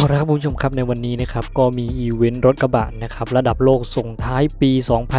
เอาละครับคุณผู้ชมครับในวันนี้นะครับก็มีอีเวนต์รถกระบะนะครับระดับโลกส่งท้ายปี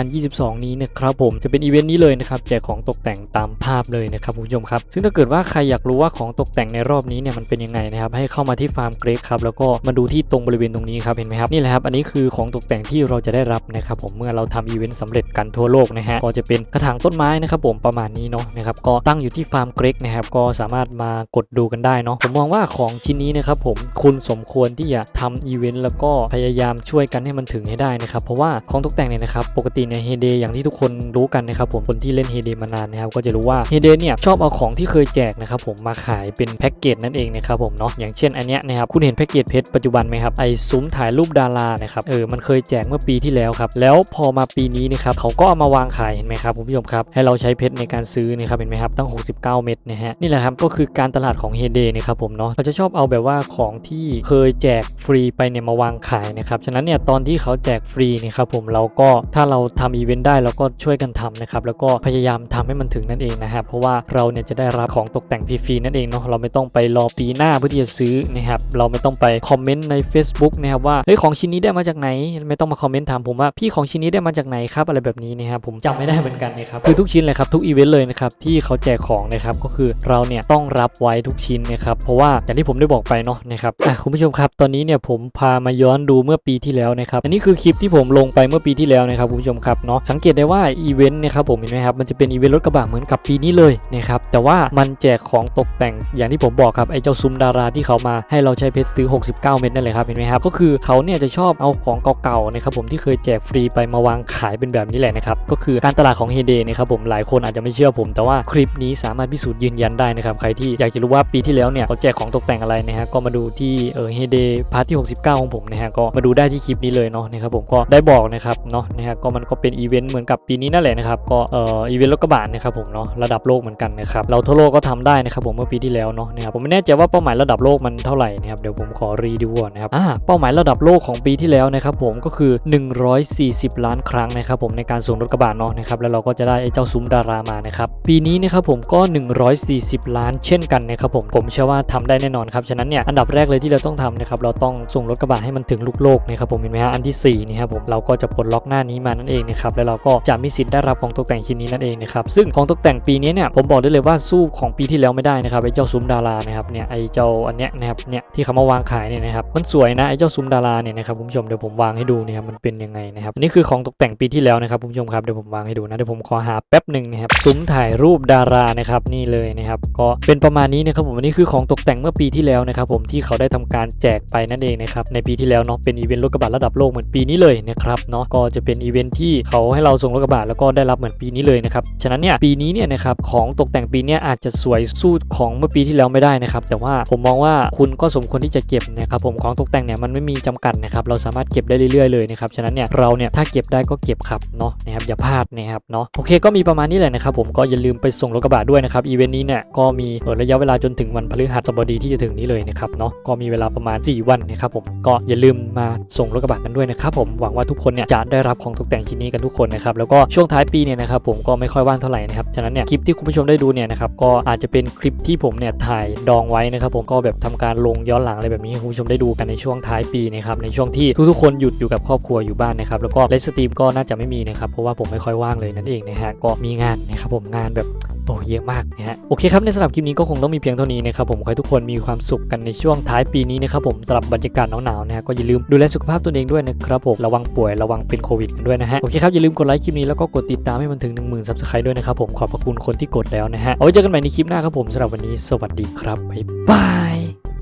2022 นี้นะครับผมจะเป็นอีเวนต์นี้เลยนะครับแจกของตกแต่งตามภาพเลยนะครับคุณผู้ชมครับซึ่งถ้าเกิดว่าใครอยากรู้ว่าของตกแต่งในรอบนี้เนี่ยมันเป็นยังไงนะครับให้เข้ามาที่ฟาร์มเกรกครับแล้วก็มาดูที่ตรงบริเวณตรงนี้ครับเห็นไหมครับนี่แหละครับอันนี้คือของตกแต่งที่เราจะได้รับนะครับผมเมื่อเราทำอีเวนต์สำเร็จกันทั่วโลกนะฮะก็จะเป็นกระถางต้นไม้นะครับผมประมาณนี้เนาะนะครับก็ตั้งอยู่ที่ฟาร์มเกรกนะครับก็สามารถมากดดูกันได้เนาะผมมองว่าของชิ้นนี้นะครับผมคุณสมควรที่จะทำอีเวนต์แล้วก็พยายามช่วยกันให้มันถึงให้ได้นะครับ เพราะว่าของตกแต่งเนี่ยนะครับปกติในเฮเดอย่างที่ทุกคนรู้กันนะครับผมคนที่เล่นเฮเดมานานนะครับก็จะรู้ว่าเฮเดเนี่ยชอบเอาของที่เคยแจกนะครับผมมาขายเป็นแพ็กเกจนั่นเองนะครับผมเนาะอย่างเช่นอันเนี้ยนะครับคุณเห็นแพ็กเกจเพชรปัจจุบันไหมครับไอซุ้มถ่ายรูปดารานะครับเออมันเคยแจกเมื่อปีที่แล้วครับแล้วพอมาปีนี้นะครับเขาก็เอามาวางขายเห็นไหมครับคุณผู้ชมครับให้เราใช้เพชรในการซื้อนะครับเห็นไหมครับตั้ง 69 เม็ดนะฮะนี่แหละครับก็คือการตลาดของเฮเดนะครับผมเนาะเขาจะชอบเอาแบบว่าของที่เคยแจกฟรีไปเนี่ยมาวางขายนะครับฉะนั้นเนี่ยตอนที่เขาแจกฟรีเนี่ยครับผมเราก็ถ้าเราทำอีเวนต์ได้เราก็ช่วยกันทำนะครับแล้วก็พยายามทำให้มันถึงนั่นเองนะครับเพราะว่าเราเนี่ยจะได้รับของตกแต่งฟรีๆนั่นเองเนาะเราไม่ต้องไปรอปีหน้าเพื่อที่จะซื้อนะครับเราไม่ต้องไปคอมเมนต์ใน Facebook นะครับว่าเฮ้ยของชิ้นนี้ได้มาจากไหน ไม่ต้องมาคอมเมนต์ถามผมว่าพี่ของชิ้นนี้ได้มาจากไหนครับอะไรแบบนี้นะครับผมจำไม่ได้เหมือนกันนะครับคือทุกชิ้นเลยครับทุกอีเวนต์เลยนะครับที่เขาแจกของนะครับก็คือเราเนี่ยต้องรับไว้ทุกชิ้นนะครับเพราะว่าอย่างที่ผมได้บอกไปเนาะนะครับคุณผู้ชมครับตอนนี้เนี่ยผมพามาย้อนดูเมื่อปีที่แล้วนะครับ อันนี้คือคลิปที่ผมลงไปเมื่อปีที่แล้วนะครับคุณผู้ชมครับเนาะ สังเกตได้ว่าอีเวนต์นะครับผมเห็นไหมครับ มันจะเป็นอีเวนต์รถกระบะเหมือนกับปีนี้เลยนะครับ แต่ว่ามันแจกของตกแต่งอย่างที่ผมบอกครับไอ้เจ้าซุ้มดาราที่เขามาให้เราใช้เพชรซื้อ 69 เม็ดนั่นเลยครับเห็นไหมครับ ก็คือเขาเนี่ยจะชอบเอาของเก่าๆนะครับผมที่เคยแจกฟรีไปมาวางขายเป็นแบบนี้แหละนะครับ ก็คือการตลาดของเฮเดนะครับผมหลายคนอาจจะไม่เชื่อผม แต่ว่าคลิปนี้สามารถพิสูจน์ยืนยันได้นะครับใครที่อยากจะรู้ว่าปีที่แล้วเนี่ยเขาแจกของตกแต่งอะไรนะฮะก็มาดูที่เออเฮเดพาร์ทที่ 69 ของผมนะฮะก็มาดูได้ที่คลิปนี้เลยเนาะนะครับผมก็ได้บอกนะครับเนาะนะฮะก็มันก็เป็นอีเวนต์เหมือนกับปีนี้นั่นแหละนะครับก็เอ่ออีเวนต์รถกระบะนะครับผมเนาะระดับโลกเหมือนกันนะครับเราทั่วโลกก็ทำได้นะครับผมเมื่อปีที่แล้วเนาะนะครับผมไม่แน่ใจว่าเป้าหมายระดับโลกมันเท่าไหร่นะครับเดี๋ยวผมขอรีดูนะครับอ่าเป้าหมายระดับโลกของปีที่แล้วนะครับผมก็คือ 140 ล้านครั้งนะครับผมในการส่งรถกระบะเนาะนะครับแล้วเราก็จะได้ไอ้เจ้าซุ้มดารามานะครับปีนี้นะครับผมก็ 140 ล้านเช่นกันนะครับผมผมเชื่อว่าทำได้แน่นอนครับฉะนั้นเนี่ยอันดับแรกเลยที่เราต้องทำนะครับเราต้องส่งรถกระบะให้มันถึงลูกโลกนะครับผมเห็นไหมฮะอันที่4นี่ครับผมเราก็จะปลดล็อกหน้านี้มานั่นเองนะครับแล้วเราก็จะมีสิทธิ์ได้รับของตกแต่งชิ้นนี้นั่นเองนะครับซึ่งของตกแต่งปีนี้เนี่ยผมบอกได้เลยว่าสู้ของปีที่แล้วไม่ได้นะครับไอ้เจ้าซุ้มดารานะครับเนี่ยไอ้เจ้าอันเนี้ยนะครับเนี่ยที่เขามาวางขายเนี่ยนะครับมันสวยนะไอ้เจ้าซุ้มดาราเนี่ยนะครับคุณผู้ชมเดี๋ยวผมวางให้ดูนะครับมันเป็นยังไงนะครับอันนี้คือของตกแต่งปีที่แล้วนะครับคุณผู้ชมครับเดี๋ยวผมวางให้ดูนะเดี๋ยวผมขอหาแป๊บหนึ่งนะครับซุ้มถ่ายรูปดารานะครับนี่เลยนะครับก็เป็นประมาณนี้นะครับผมอันนี้คือของตกแต่งเมื่อปีที่แล้วนะครับผมที่เขาได้ทำการแจกไปนั่นเองนะครับในปีที่แล้วเนาะเป็นอีเวนต์รถกระบะระดับโลกเหมือนปีนี้เลยนะครับเนาะก็จะเป็นอีเวนต์ที่เขาให้เราส่งรถกระบะแล้วก็ได้รับเหมือนปีนี้เลยนะครับฉะนั้นเนี่ยปีนี้เนี่ยนะครับของตกแต่งปีนี้อาจจะสวยสู้ของเมื่อปีที่แล้วไม่ได้นะครับแต่ว่าผมมองว่าคุณก็สมควรที่จะเก็บนะครับผมของตกแต่งเนี่ยมันไม่มีจำกัดนะครับเราสามารถเก็บได้เรื่อยๆเลยนะครับฉะนั้นเนี่ยเราเนี่ยถ้าเก็บได้ก็เก็บครับเนาะนะครับอย่าพลาดนะครับเนาะโอเคก็มีประมาณนี้แหละนะครับผมก็อย่าลืมไปส่งรถกระบะด้วยนะครับอีเวนต์นี้เนี่ยก็มีระยะเวลาจนถึงวันพฤหัสบดีที่จะถึงนี้เลยนะครับเนาะก็มีเวลาประมาณ4 วันนะครับผมก็อย่าลืมมาส่งรถกระบะกันด้วยนะครับผมหวังว่าทุกคนเนี่ยจะได้รับของตกแต่งชิ้นนี้กันทุกคนนะครับแล้วก็ช่วงท้ายปีเนี่ยนะครับผมก็ไม่ค่อยว่างเท่าไหร่นะครับฉะนั้นเนี่ยคลิปที่คุณผู้ชมได้ดูเนี่ยนะครับก็อาจจะเป็นคลิปที่ผมเนี่ยถ่ายดองไว้นะครับผมก็แบบทำการลงย้อนหลังอะไรแบบนี้ให้คุณผู้ชมได้ดูกันในช่วงท้ายปีนะครับในช่วงที่ทุกๆคนหยุดอยู่กับครอบครัวอยู่บ้านนะครับแล้วก็ไลฟ์สตรีมก็น่าจะไม่มีนะครับเพราะว่าผมไม่ค่อยว่างเลยนั่นเองนะฮะก็มีงานนะครับผมงานแบบ โอ้เยอะมากนะฮะโอเคครับในสำหรับคลิปนี้ก็คงต้องมีเพียงเท่านี้นะครับผมขอให้ทุกคนมีความสุขกันในช่วงท้ายปีนี้นะครับผมสำหรับบรรยากาศหนาวๆนะฮะก็อย่าลืมดูแลสุขภาพตัวเองด้วยนะครับผมระวังป่วยระวังเป็นโควิดกันด้วยนะฮะโอเคครับอย่าลืมกดไลค์คลิปนี้แล้วก็กดติดตามให้มันถึง 1 0,000ซับสไครต์ด้วยนะครับผมขอบพระคุณคนที่กดแล้วนะฮะเอาไว้เจอกันใหม่ในคลิปหน้าครับผมสำหรับวันนี้สวัสดีครับบ๊ายบาย